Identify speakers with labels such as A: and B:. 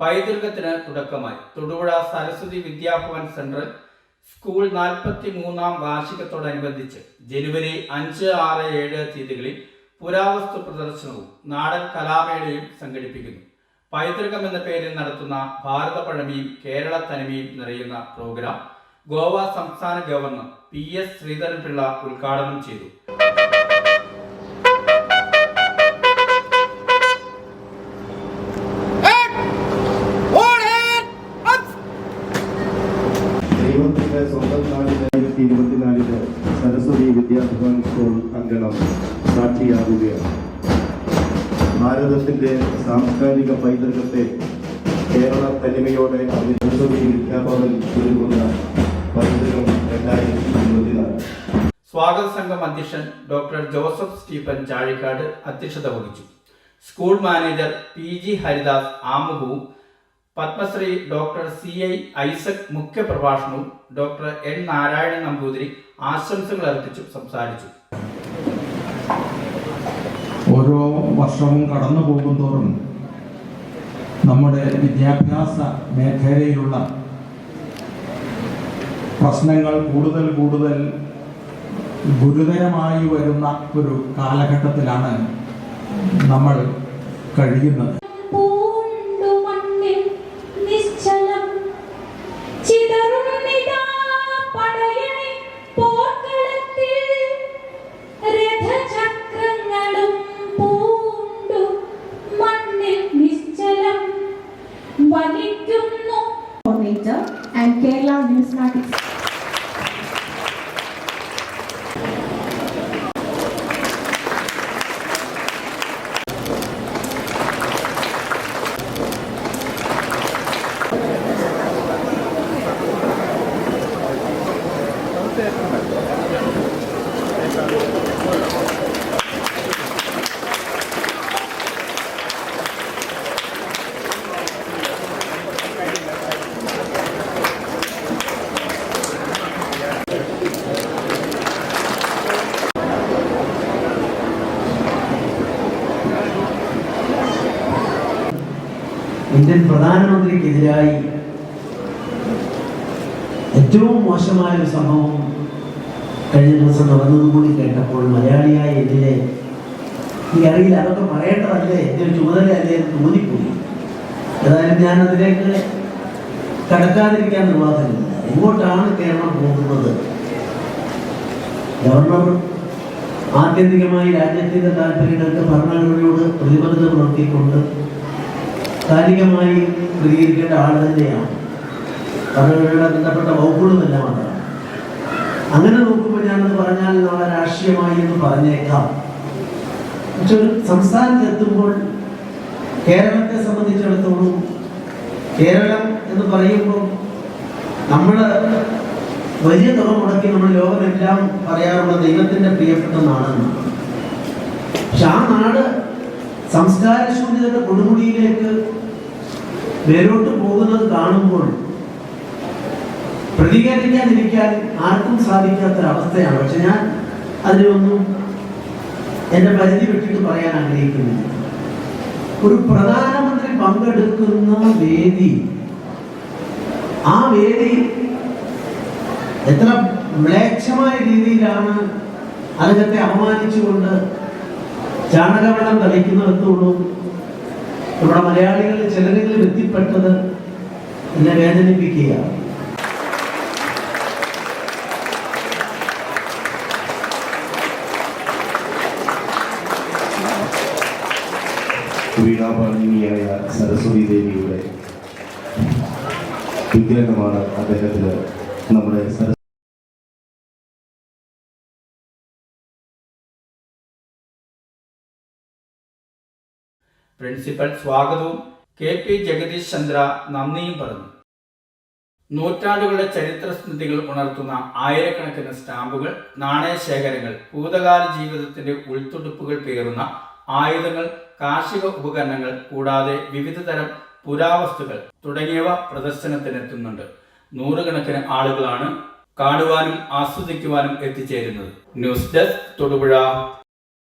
A: പൈതൃകത്തിന് തുടക്കമായി. Thodupuzha Saraswati Vidyabhavan central school നാൽപ്പത്തി മൂന്നാം വാർഷികത്തോടനുബന്ധിച്ച് ജനുവരി അഞ്ച് ആറ് ഏഴ് തീയതികളിൽ പുരാവസ്തു പ്രദർശനവും നാടൻ കലാമേളയും സംഘടിപ്പിക്കുന്നു. പൈതൃകം എന്ന പേരിൽ നടത്തുന്ന ഭാരത പഴമയും കേരള തനിമയും നിറയുന്ന പ്രോഗ്രാം ഗോവ സംസ്ഥാന ഗവർണർ പി എസ് ശ്രീധരൻപിള്ള ഉദ്ഘാടനം ചെയ്തു.
B: ഇരുപത്തിനാലിന് സരസ്വതി വിദ്യാഭവൻ സ്കൂൾ അങ്കണം സാക്ഷിയാകുകയാണ്. ഭാരതത്തിന്റെ സാംസ്കാരിക പൈതൃകത്തെ കേരള തനിമയോടെ സരസ്വതി വിദ്യാഭവൻ ഒരുങ്ങുന്ന പൈതൃകം രണ്ടായിരത്തി ഇരുപത്തിനാല്.
A: സ്വാഗത സംഘം അധ്യക്ഷൻ ഡോക്ടർ ജോസഫ് സ്റ്റീഫൻ ചാഴിക്കാട് അധ്യക്ഷത വഹിച്ചു. School manager P G Haridas ആമുഖവും Padmashri doctor C I Isaac മുഖ്യപ്രഭാഷണവും doctor N Narayanan Namboothiri ആശംസകൾ അർപ്പിച്ചു സംസാരിച്ചു.
C: ഓരോ വർഷവും കടന്നു പോകുന്തോറും നമ്മുടെ വിദ്യാഭ്യാസ മേഖലയിലുള്ള പ്രശ്നങ്ങൾ കൂടുതൽ കൂടുതൽ ഗുരുതരമായി വരുന്ന ഒരു കാലഘട്ടത്തിലാണ് നമ്മൾ കഴിയുന്നത്.
D: ഇന്ത്യൻ പ്രധാനമന്ത്രിക്കെതിരായി ഏറ്റവും മോശമായ ഒരു സംഭവം കഴിഞ്ഞ ദിവസം നടന്നതും കൂടി കേട്ടപ്പോൾ മലയാളിയായ എന്നിലെ എനിക്കറിയില്ല അതൊക്കെ പറയേണ്ടതല്ലേ? എന്റെ ഒരു ചുമതലയല്ലേ എന്ന് തോന്നിപ്പോയി. ഏതായാലും ഞാൻ അതിലേക്ക് കടക്കാതിരിക്കാൻ നിർവാഹമില്ല എങ്ങോട്ടാണ് കേരളം പോകുന്നത്? ഗവർണർ ആത്യന്തികമായി രാജ്യത്തിന്റെ താല്പര്യങ്ങൾക്ക് ഭരണഘടനയോട് പ്രതിബദ്ധത പുലർത്തിക്കൊണ്ട് കാലികമായി പ്രതികരിക്കേണ്ട ആൾ തന്നെയാണ്. അവരുടെ ബന്ധപ്പെട്ട വകുപ്പുകളും തന്നെ അതാണ് അങ്ങനെ നോക്കുമ്പോൾ ഞാനെന്ന് പറഞ്ഞാൽ നാളെ രാഷ്ട്രീയമായി എന്ന് പറഞ്ഞേക്കാം. പക്ഷെ ഒരു സംസ്ഥാനത്ത് എത്തുമ്പോൾ കേരളത്തെ സംബന്ധിച്ചിടത്തോളം കേരളം എന്ന് പറയുമ്പോൾ നമ്മൾ വലിയ തുക മുടക്കി നമ്മൾ ലോകമെല്ലാം പറയാറുള്ള ദൈവത്തിന്റെ പ്രിയപ്പെട്ട നാടെന്ന് പക്ഷെ ആ നാട് സംസ്കാരശൂന്യതയുടെ കൊടുമുടിയിലേക്ക് വേരോട്ട് പോകുന്നത് കാണുമ്പോൾ പ്രതികരിക്കാതിരിക്കാൻ ആർക്കും സാധിക്കാത്ത അവസ്ഥയാണ് പക്ഷെ ഞാൻ അതിനൊന്നും എന്റെ പരിധി വിട്ടിട്ട് പറയാൻ ആഗ്രഹിക്കുന്നില്ല. ഒരു പ്രധാനമന്ത്രി പങ്കെടുക്കുന്ന വേദി ആ വേദി എത്ര മ്ലേച്ഛമായ രീതിയിലാണ് അദ്ദേഹത്തെ അപമാനിച്ചുകൊണ്ട് ചാണകവെള്ളം തളിക്കുന്നിടത്തോളം നമ്മുടെ മലയാളികളിൽ ചിലരെങ്കിലും എത്തിപ്പെട്ടത് എന്നെ വേദനിപ്പിക്കുകയാണ്
B: വീണാപാണിനിയായ സരസ്വതി ദേവിയുടെ വിഗ്രഹമാണ് അദ്ദേഹത്തിന് നമ്മുടെ സരസ്വതി
A: പ്രിൻസിപ്പൽ സ്വാഗതവും കെ പി ജഗദീഷ് ചന്ദ്ര നന്ദിയും പറഞ്ഞു. നൂറ്റാണ്ടുകളുടെ ചരിത്ര സ്മൃതികൾ ഉണർത്തുന്ന ആയിരക്കണക്കിന് സ്റ്റാമ്പുകൾ നാണയശേഖരങ്ങൾ ഭൂതകാല ജീവിതത്തിന്റെ ഉൾത്തുടുപ്പുകൾ പേറുന്ന ആയുധങ്ങൾ കാർഷിക ഉപകരണങ്ങൾ കൂടാതെ വിവിധ തരം പുരാവസ്തുക്കൾ തുടങ്ങിയവ പ്രദർശനത്തിനെത്തുന്നുണ്ട്. നൂറുകണക്കിന് ആളുകളാണ് കാണുവാനും ആസ്വദിക്കുവാനും എത്തിച്ചേരുന്നത്. News desk Thodupuzha.